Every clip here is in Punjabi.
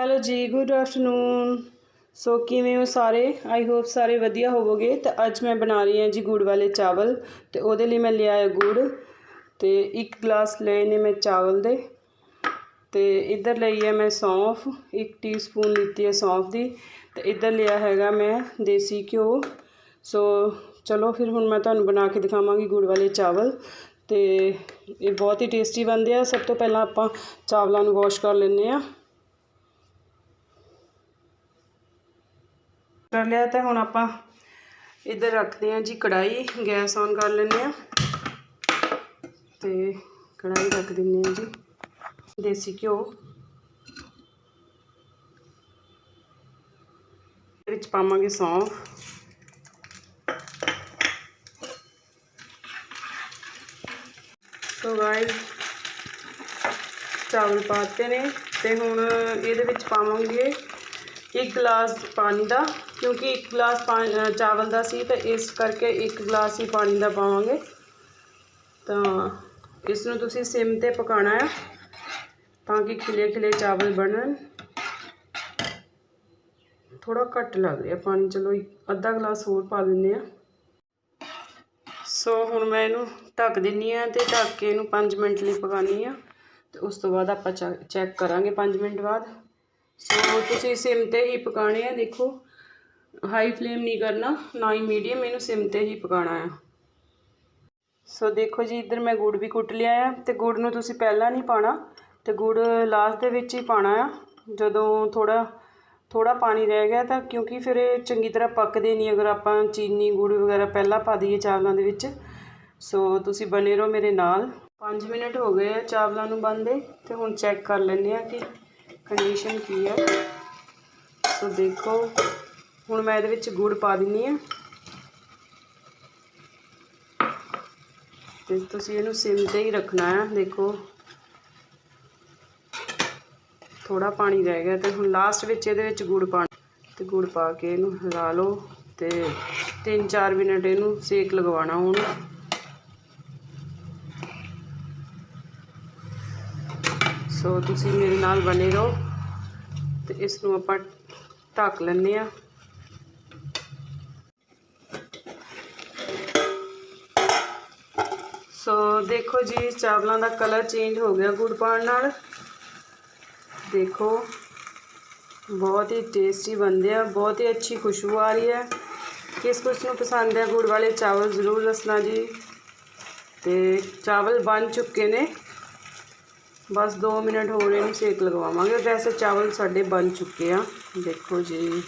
ਹੈਲੋ ਜੀ ਗੁੱਡ ਆਫਟਰਨੂਨ ਸੋ ਕਿਵੇਂ ਹੋ ਸਾਰੇ? ਆਈ ਹੋਪ ਸਾਰੇ ਵਧੀਆ ਹੋਵੋਗੇ। ਤੇ ਅੱਜ ਮੈਂ ਬਣਾ ਰਹੀ ਹਾਂ ਜੀ ਗੁੜ ਵਾਲੇ ਚਾਵਲ। ਤੇ ਉਹਦੇ ਲਈ ਮੈਂ ਲਿਆ ਹੈ ਗੁੜ। ਤੇ ਇੱਕ ਗਲਾਸ ਲਏ ਨੇ ਮੈਂ ਚਾਵਲ ਦੇ। ਤੇ ਇੱਧਰ ਲਈ ਹੈ ਮੈਂ ਸੌਂਫ। ਇੱਕ ਟੀਸਪੂਨ ਲਿੱਤੀ ਹੈ ਸੌਂਫ ਦੀ। ਤੇ ਇੱਧਰ ਲਿਆ ਹੈਗਾ ਮੈਂ ਦੇਸੀ ਘਿਓ। ਸੋ ਚਲੋ ਫਿਰ ਹੁਣ ਮੈਂ ਤੁਹਾਨੂੰ ਬਣਾ ਕੇ ਦਿਖਾਵਾਂਗੀ ਗੁੜ ਵਾਲੇ ਚਾਵਲ। ਤੇ ਇਹ ਬਹੁਤ ਹੀ ਟੇਸਟੀ ਬਣਦੇ ਆ। ਸਭ ਤੋਂ ਪਹਿਲਾਂ ਆਪਾਂ ਚਾਵਲਾਂ ਨੂੰ ਵਾਸ਼ ਕਰ ਲੈਂਦੇ ਆ ਕਰ ਲਿਆ ਤਾਂ ਹੁਣ ਆਪਾਂ ਇੱਧਰ ਰੱਖਦੇ ਹਾਂ ਜੀ ਕੜਾਈ ਗੈਸ ਔਨ ਕਰ ਲੈਂਦੇ ਆ ਤੇ ਕੜਾਈ ਰੱਖ ਦਿੰਦੇ ਹਾਂ ਜੀ, ਦੇਸੀ ਘਿਓ। ਇਹਦੇ ਵਿੱਚ ਪਾਵਾਂਗੇ ਸੌਂਫ। ਸੋ ਗਾਇਸ ਚਾਵਲ ਪਾਤੇ ਨੇ ਤੇ ਹੁਣ ਇਹਦੇ ਵਿੱਚ ਪਾਵਾਂਗੇ ਇੱਕ ਗਲਾਸ ਪਾਣੀ ਦਾ, ਕਿਉਂਕਿ ਇੱਕ ਗਲਾਸ ਪਾਣੀ ਚਾਵਲ ਦਾ ਸੀ ਤਾਂ ਇਸ ਕਰਕੇ ਇੱਕ ਗਲਾਸ ਹੀ ਪਾਣੀ ਦਾ ਪਾਵਾਂਗੇ। ਤਾਂ ਇਸ ਨੂੰ ਤੁਸੀਂ ਸਿਮ ਤੇ ਪਕਾਉਣਾ ਹੈ ਤਾਂ ਕਿ ਖਿਲੇ ਖਿਲੇ ਚਾਵਲ ਬਣਨ। ਥੋੜਾ ਘੱਟ ਲੱਗ ਰਿਹਾ ਪਾਣੀ, ਚਲੋ ਅੱਧਾ ਗਲਾਸ ਹੋਰ ਪਾ ਦਿੰਦੇ ਆ। ਸੋ ਹੁਣ ਮੈਂ ਇਹਨੂੰ ਢੱਕ ਦਿੰਨੀ ਆ ਤੇ ਢੱਕ ਕੇ ਇਹਨੂੰ 5 ਮਿੰਟ ਲਈ ਪਕਾਉਣੀ ਆ। ਤੇ ਉਸ ਤੋਂ ਬਾਅਦ ਆਪਾਂ ਚੈੱਕ ਕਰਾਂਗੇ 5 ਮਿੰਟ ਬਾਅਦ। ਸੋ ਤੁਸੀਂ ਸਿਮ ਤੇ ਹੀ ਪਕਾਣੇ ਆ, ਦੇਖੋ। ਹਾਈ ਫਲੇਮ ਨਹੀਂ ਕਰਨਾ, ਨਾ ਹੀ ਮੀਡੀਅਮ ਇਹਨੂੰ ਸਿਮ ਤੇ ਹੀ ਪਕਾਉਣਾ ਆ। ਸੋ ਦੇਖੋ ਜੀ, ਇੱਧਰ ਮੈਂ ਗੁੜ ਵੀ ਕੁੱਟ ਲਿਆ ਆ, ਤੇ ਗੁੜ ਨੂੰ ਤੁਸੀਂ ਪਹਿਲਾਂ ਨਹੀਂ ਪਾਣਾ ਤੇ ਗੁੜ ਲਾਸਟ ਦੇ ਵਿੱਚ ਹੀ ਪਾਣਾ ਆ। ਜਦੋਂ ਥੋੜਾ ਥੋੜਾ ਪਾਣੀ ਰਹਿ ਗਿਆ ਤਾਂ, ਕਿਉਂਕਿ ਫਿਰ ਇਹ ਚੰਗੀ ਤਰ੍ਹਾਂ ਪੱਕਦੇ ਨਹੀਂ, ਅਗਰ ਆਪਾਂ ਚੀਨੀ, ਗੁੜ ਵਗੈਰਾ ਪਹਿਲਾਂ ਪਾ ਦਈਏ ਚਾਵਲਾਂ ਦੇ ਵਿੱਚ। ਸੋ ਤੁਸੀਂ ਬਨੇ ਰਹੋ ਮੇਰੇ ਨਾਲ। 5 ਮਿੰਟ ਹੋ ਗਏ ਆ ਚਾਵਲਾਂ ਨੂੰ ਬੰਦੇ ਤੇ ਹੁਣ ਚੈੱਕ ਕਰ ਲੈਂਦੇ ਆ ਕਿ ਕੰਡੀਸ਼ਨ ਕੀ ਹੈ ਸੋ ਦੇਖੋ, ਹੁਣ ਮੈਂ ਇਹਦੇ ਵਿੱਚ ਗੁੜ ਪਾ ਦਿੰਨੀ ਆ। ਤੇ ਤੁਸੀਂ ਇਹਨੂੰ ਸਿਮ ਤੇ ਹੀ ਰੱਖਣਾ ਹੈ ਦੇਖੋ। ਥੋੜਾ ਪਾਣੀ ਰਹਿ ਗਿਆ ਤੇ ਹੁਣ ਲਾਸਟ ਵਿੱਚ ਇਹਦੇ ਵਿੱਚ ਗੁੜ ਪਾਣਾ ਤੇ ਗੁੜ ਪਾ ਕੇ ਇਹਨੂੰ ਹਿਲਾ ਲਓ ਤੇ 3-4 ਮਿੰਟ ਇਹਨੂੰ ਸੇਕ ਲਗਵਾਉਣਾ ਹੁਣ ਸੋ ਤੁਸੀਂ ਮੇਰੇ ਨਾਲ ਬਣੇ ਰਹੋ ਤੇ ਇਸ ਨੂੰ ਆਪਾਂ ਢੱਕ ਲੈਂਦੇ ਆ ਸੋ ਦੇਖੋ ਜੀ, ਚਾਵਲਾਂ ਦਾ ਕਲਰ ਚੇਂਜ ਹੋ ਗਿਆ ਗੁੜ ਪਾਉਣ ਨਾਲ। ਦੇਖੋ, ਬਹੁਤ ਹੀ ਟੇਸਟੀ ਬਣਦੇ ਆ, ਬਹੁਤ ਹੀ ਅੱਛੀ ਖੁਸ਼ਬੂ ਆ ਰਹੀ ਹੈ। ਕਿਸ ਕੁਛ ਨੂੰ ਪਸੰਦ ਹੈ ਗੁੜ ਵਾਲੇ ਚਾਵਲ ਜ਼ਰੂਰ ਦੱਸਣਾ ਜੀ। ਤੇ ਚਾਵਲ ਬਣ ਚੁੱਕੇ ਨੇ। ਬਸ 2 ਮਿੰਟ ਹੋਰ ਇਹਨੂੰ ਸੇਕ ਲਗਵਾਵਾਂਗੇ। ਵੈਸੇ ਚਾਵਲ ਸਾਡੇ ਬਣ ਚੁੱਕੇ ਆ। ਦੇਖੋ ਜੀ।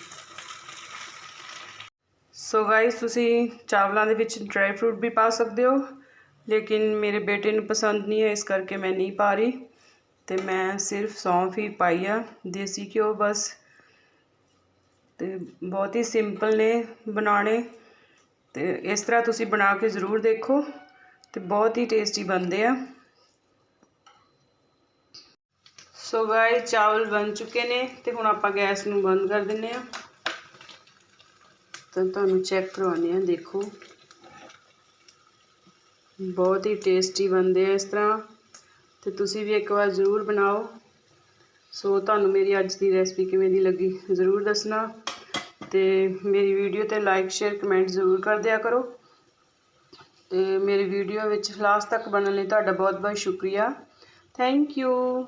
ਸੋ ਗਾਇਸ ਤੁਸੀਂ ਚਾਵਲਾਂ ਦੇ ਵਿੱਚ ਡਰਾਈ ਫਰੂਟ ਵੀ ਪਾ ਸਕਦੇ ਹੋ, ਲੇਕਿਨ ਮੇਰੇ ਬੇਟੇ ਨੂੰ ਪਸੰਦ ਨਹੀਂ ਹੈ, ਇਸ ਕਰਕੇ ਮੈਂ ਨਹੀਂ ਪਾ ਰਹੀ। ਤੇ ਮੈਂ ਸਿਰਫ ਸੌਂਫ ਹੀ ਪਾਈ ਆ, ਦੇਸੀ ਘਿਓ ਬਸ। ਤੇ ਬਹੁਤ ਹੀ ਸਿੰਪਲ ਨੇ ਬਣਾਉਣੇ। ਤੇ ਇਸ ਤਰ੍ਹਾਂ ਤੁਸੀਂ ਬਣਾ ਕੇ ਜ਼ਰੂਰ ਦੇਖੋ, ਤੇ ਬਹੁਤ ਹੀ ਟੇਸਟੀ ਬਣਦੇ ਆ। ਸੋ ਗਾਇਸ ਚਾਵਲ ਬਣ ਚੁੱਕੇ ਨੇ ਤੇ ਹੁਣ ਆਪਾਂ ਗੈਸ ਨੂੰ ਬੰਦ ਕਰ ਦਿੰਨੇ ਆ ਤਾਂ ਤੁਹਾਨੂੰ ਚੈੱਕ ਕਰਵਾਉਂਦੇ ਆ ਦੇਖੋ। ਬਹੁਤ ਹੀ ਟੇਸਟੀ ਬਣਦੇ ਆ ਇਸ ਤਰ੍ਹਾਂ। ਤੇ ਤੁਸੀਂ ਵੀ ਇੱਕ ਵਾਰ ਜ਼ਰੂਰ ਬਣਾਓ। ਸੋ ਤੁਹਾਨੂੰ ਮੇਰੀ ਅੱਜ ਦੀ ਰੈਸਪੀ ਕਿਵੇਂ ਦੀ ਲੱਗੀ, ਜ਼ਰੂਰ ਦੱਸਣਾ। ਤੇ ਮੇਰੀ ਵੀਡੀਓ ਤੇ ਲਾਈਕ ਸ਼ੇਅਰ ਕਮੈਂਟ ਜ਼ਰੂਰ ਕਰ ਦਿਆ ਕਰੋ। ਤੇ ਮੇਰੀ ਵੀਡੀਓ ਵਿੱਚ ਲਾਸਟ ਤੱਕ ਬਣਨ ਲਈ ਤੁਹਾਡਾ ਬਹੁਤ ਬਹੁਤ ਸ਼ੁਕਰੀਆ। Thank you